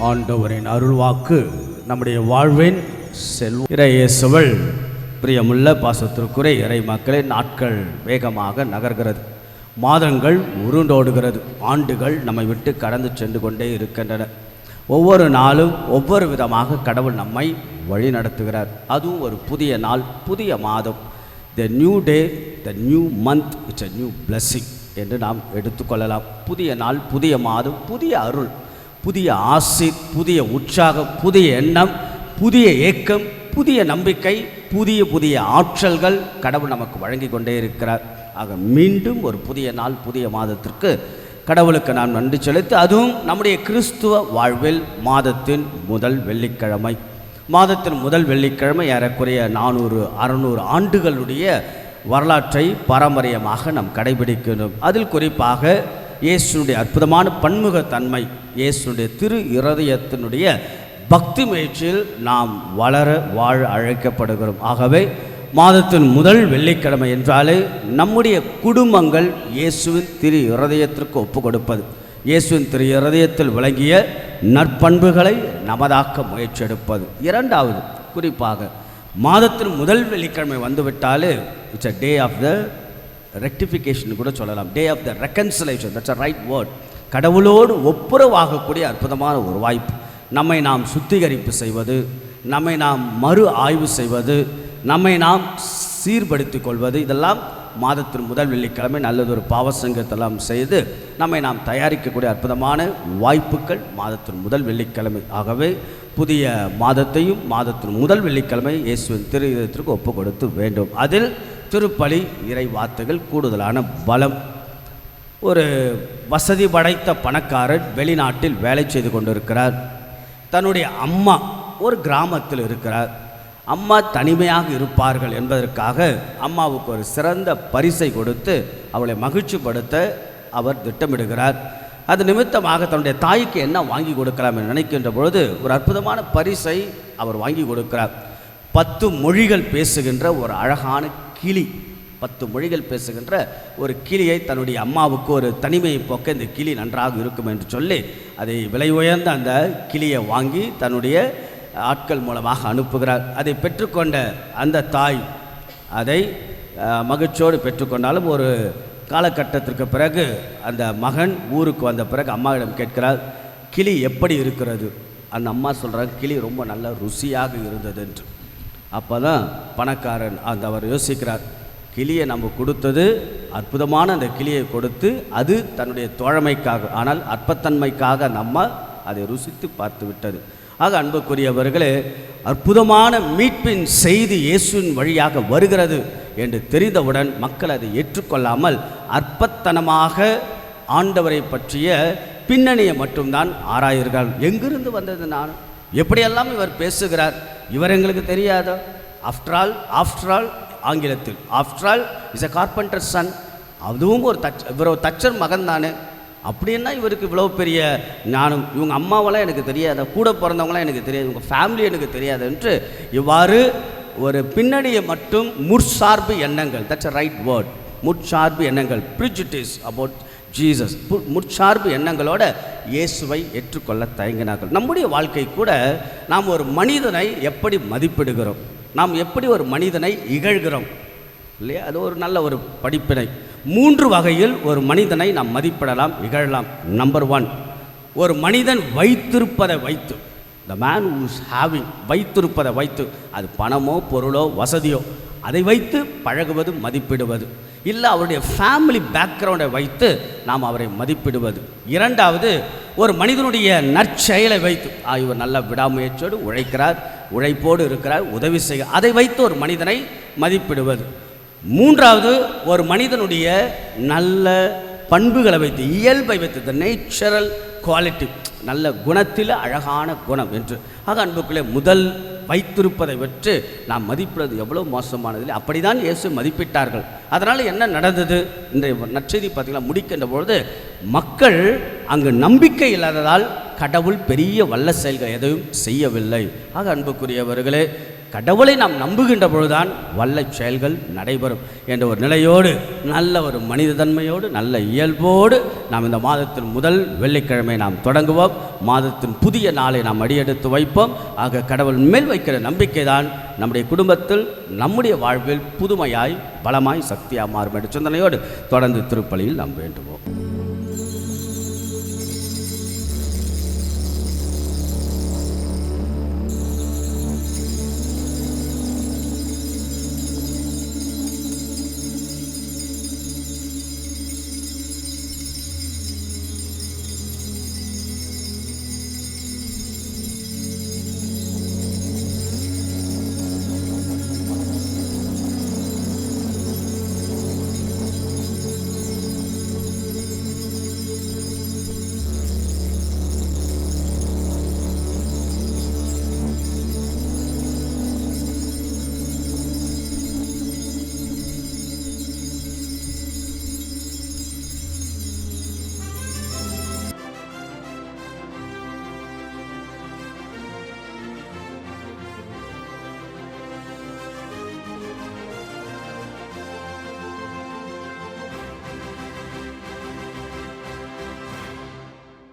ஆண்டவரின் அருள்வாக்கு நம்முடைய வாழ்வின் செல்வ இறையேசுவல் பிரியமுள்ள பாசத்திற்குறை இறை மக்களே நாட்கள் வேகமாக நகர்கிறது. மாதங்கள் உருண்டோடுகிறது. ஆண்டுகள் நம்மை விட்டு கடந்து சென்று கொண்டே இருக்கின்றன. ஒவ்வொரு நாளும் ஒவ்வொரு விதமாக கடவுள் நம்மை வழி நடத்துகிறார். அதுவும் ஒரு புதிய நாள் புதிய மாதம். The new day the new month it's a new blessing என்று நாம் எடுத்துக்கொள்ளலாம் புதிய நாள் புதிய மாதம் புதிய அருள். புதிய ஆசி புதிய உற்சாகம் புதிய எண்ணம் புதிய ஏக்கம் புதிய நம்பிக்கை புதிய புதிய ஆற்றல்கள் கடவுள் நமக்கு வழங்கி கொண்டே இருக்கிறார். ஆக மீண்டும் ஒரு புதிய நாள் புதிய மாதத்திற்கு கடவுளுக்கு நாம் நன்றி செலுத்தி அதுவும் நம்முடைய கிறிஸ்துவ வாழ்வில் மாதத்தின் முதல் வெள்ளிக்கிழமை. மாதத்தின் முதல் வெள்ளிக்கிழமை ஏறக்குறைய நானூறு அறநூறு ஆண்டுகளுடைய வரலாற்றை பாரம்பரியமாக நாம் கடைபிடிக்கணும். அதில் குறிப்பாக இயேசுனுடைய அற்புதமான பன்முகத்தன்மை இயேசுனுடைய திரு இருதயத்தினுடைய பக்தி முயற்சியில் நாம் வளர வாழ அழைக்கப்படுகிறோம். ஆகவே மாதத்தின் முதல் வெள்ளிக்கிழமை என்றாலே நம்முடைய குடும்பங்கள் இயேசுவின் திரு இருதயத்திற்கு ஒப்பு கொடுப்பது இயேசுவின் திரு இருதயத்தில் விளங்கிய நற்பண்புகளை நமதாக்க முயற்சி எடுப்பது. இரண்டாவது குறிப்பாக மாதத்தின் முதல் வெள்ளிக்கிழமை வந்துவிட்டாலே it's a day of the rectification கூட சொல்லலாம். Day of the reconciliation that's a right word கடவுளோடு ஒப்புரவாகக்கூடிய அற்புதமான ஒரு வாய்ப்பு. நம்மை நாம் சுத்திகரிப்பு செய்வது நம்மை நாம் மறு ஆய்வு செய்வது நம்மை நாம் சீர்படுத்திக் கொள்வது இதெல்லாம் மாதத்தின் முதல் வெள்ளிக்கிழமை நல்லதொரு பாவசங்கத்தெல்லாம் செய்து நம்மை நாம் தயாரிக்கக்கூடிய அற்புதமான வாய்ப்புகள் மாதத்தின் முதல் வெள்ளிக்கிழமை. ஆகவே புதிய மாதத்தையும் மாதத்தின் முதல் வெள்ளிக்கிழமை இயேசுவின் திரு இதயத்திற்கு ஒப்பு கொடுத்து வேண்டும். அதில் திருப்பலி இறை வார்த்தைகள் கூடுதலான பலம். ஒரு வசதி படைத்த பணக்காரர் வெளிநாட்டில் வேலை செய்து கொண்டிருக்கிறார். தன்னுடைய அம்மா ஒரு கிராமத்தில் இருக்கிறார். அம்மா தனிமையாக இருப்பார்கள் என்பதற்காக அம்மாவுக்கு ஒரு சிறந்த பரிசை கொடுத்து அவளை மகிழ்ச்சிப்படுத்த அவர் திட்டமிடுகிறார். அது நிமித்தமாக தன்னுடைய தாய்க்கு என்ன வாங்கி கொடுக்கலாம் என்று நினைக்கின்ற பொழுது ஒரு அற்புதமான பரிசை அவர் வாங்கி கொடுக்கிறார். பத்து மொழிகள் பேசுகின்ற ஒரு அழகான கிளி பத்து மொழிகள் பேசுகின்ற ஒரு கிளியை தன்னுடைய அம்மாவுக்கு ஒரு தனிமையை போக்க இந்த கிளி நன்றாக இருக்கும் என்று சொல்லி அதை விலை உயர்ந்த அந்த கிளியை வாங்கி தன்னுடைய ஆட்கள் மூலமாக அனுப்புகிறார். அதை பெற்றுக்கொண்ட அந்த தாய் அதை மகிழ்ச்சியோடு பெற்றுக்கொண்டாலும் ஒரு காலகட்டத்திற்கு பிறகு அந்த மகன் ஊருக்கு வந்த பிறகு அம்மாவிடம் கேட்கிறார் கிளி எப்படி இருக்கிறது? அந்த அம்மா சொல்கிறாங்க கிளி ரொம்ப நல்ல ருசியாக இருந்தது என்று. அப்போ தான் பணக்காரன் அந்த அவர் யோசிக்கிறார் கிளியை நம்ம கொடுத்தது அற்புதமான அந்த கிளியை கொடுத்து அது தன்னுடைய தோழமைக்காக ஆனால் அற்பத்தன்மைக்காக நம்ம அதை ருசித்து பார்த்து விட்டது. ஆக அன்புக்குரியவர்களே அற்புதமான மீட்பின் செய்தி இயேசுவின் வழியாக வருகிறது என்று தெரிந்தவுடன் மக்கள் அதை ஏற்றுக்கொள்ளாமல் அற்பத்தனமாக ஆண்டவரை பற்றிய பின்னணியை மட்டும்தான் ஆராயிர்கள் எங்கிருந்து வந்தது நான்? எப்படியெல்லாம் இவர் பேசுகிறார்? இவர் எங்களுக்கு தெரியாதோ? ஆஃப்டர் ஆல் ஆஃப்டர் ஆல் ஆங்கிலத்தில் after all is a carpenter son அதுவும் ஒரு தச் இவர் ஒரு தச்சர் மகன் தானே. அப்படின்னா இவருக்கு இவ்வளோ பெரிய ஞானம்? இவங்க அம்மாவெல்லாம் எனக்கு தெரியாது? கூட பிறந்தவங்களாம் எனக்கு தெரியாது. இவங்க ஃபேமிலி எனக்கு தெரியாது என்று இவ்வாறு ஒரு பின்னணியை மட்டும் முற்சார்பு எண்ணங்கள். தட்ஸ் அ ரைட் வேர்ட் முற்சார்பு எண்ணங்கள். ப்ரிஜிட்டிஸ் அபவுட் ஜீசஸ் முற்சார்பு எண்ணங்களோட இயேசுவை ஏற்றுக்கொள்ள தயங்கினார்கள். நம்முடைய வாழ்க்கை கூட நாம் ஒரு மனிதனை எப்படி மதிப்பிடுகிறோம்? நாம் எப்படி ஒரு மனிதனை இகழ்கிறோம்? இல்லையா? அது ஒரு நல்ல ஒரு படிப்பினை. மூன்று வகையில் ஒரு மனிதனை நாம் மதிப்பிடலாம் இகழலாம். நம்பர் ஒன் ஒரு மனிதன் வைத்திருப்பதை வைத்து. த மேன் ஹூஸ் ஹேவிங் வைத்திருப்பதை வைத்து. அது பணமோ பொருளோ வசதியோ அதை வைத்து பழகுவது மதிப்பிடுவது. இல்லை அவருடைய ஃபேமிலி பேக்ரவுண்டை வைத்து நாம் அவரை மதிப்பிடுவது. இரண்டாவது ஒரு மனிதனுடைய நற்செயலை வைத்து. இவர் நல்ல விடாமுயற்சியோடு உழைக்கிறார் உழைப்போடு இருக்கிறார் உதவி செய்ய அதை வைத்து ஒரு மனிதனை மதிப்பிடுவது. மூன்றாவது ஒரு மனிதனுடைய நல்ல பண்புகளை வைத்து இயல்பை வைத்து த நேச்சுரல் குவாலிட்டி நல்ல குணத்தில் அழகான குணம் என்று. ஆக அன்புக்குள்ளே முதல் வைத்திருப்பதை வெற்று நாம் மதிப்பிடுவது எவ்வளோ மோசமானது அப்படிதான் இயேசு மதிப்பிட்டார்கள். அதனால் என்ன நடந்தது? இன்றைய நற்செய்தி பார்த்தீங்கன்னா முடிக்கின்ற பொழுது மக்கள் அங்கு நம்பிக்கை இல்லாததால் கடவுள் பெரிய வல்ல செயல்கள் எதையும் செய்யவில்லை. ஆக அன்புக்குரியவர்களே கடவுளை நாம் நம்புகின்ற பொழுதுதான் வல்ல செயல்கள் நடைபெறும் என்ற ஒரு நிலையோடு நல்ல ஒரு மனித தன்மையோடு நல்ல இயல்போடு நாம் இந்த மாதத்தின் முதல் வெள்ளிக்கிழமை நாம் தொடங்குவோம். மாதத்தின் புதிய நாளை நாம் அடியெடுத்து வைப்போம். ஆக கடவுள் மேல் வைக்கிற நம்பிக்கை தான் நம்முடைய குடும்பத்தில் நம்முடைய வாழ்வில் புதுமையாய் பலமாய் சக்தியாக மாறும் என்ற சிந்தனையோடு தொடர்ந்து திருப்பலியில் நாம் வேண்டுவோம்.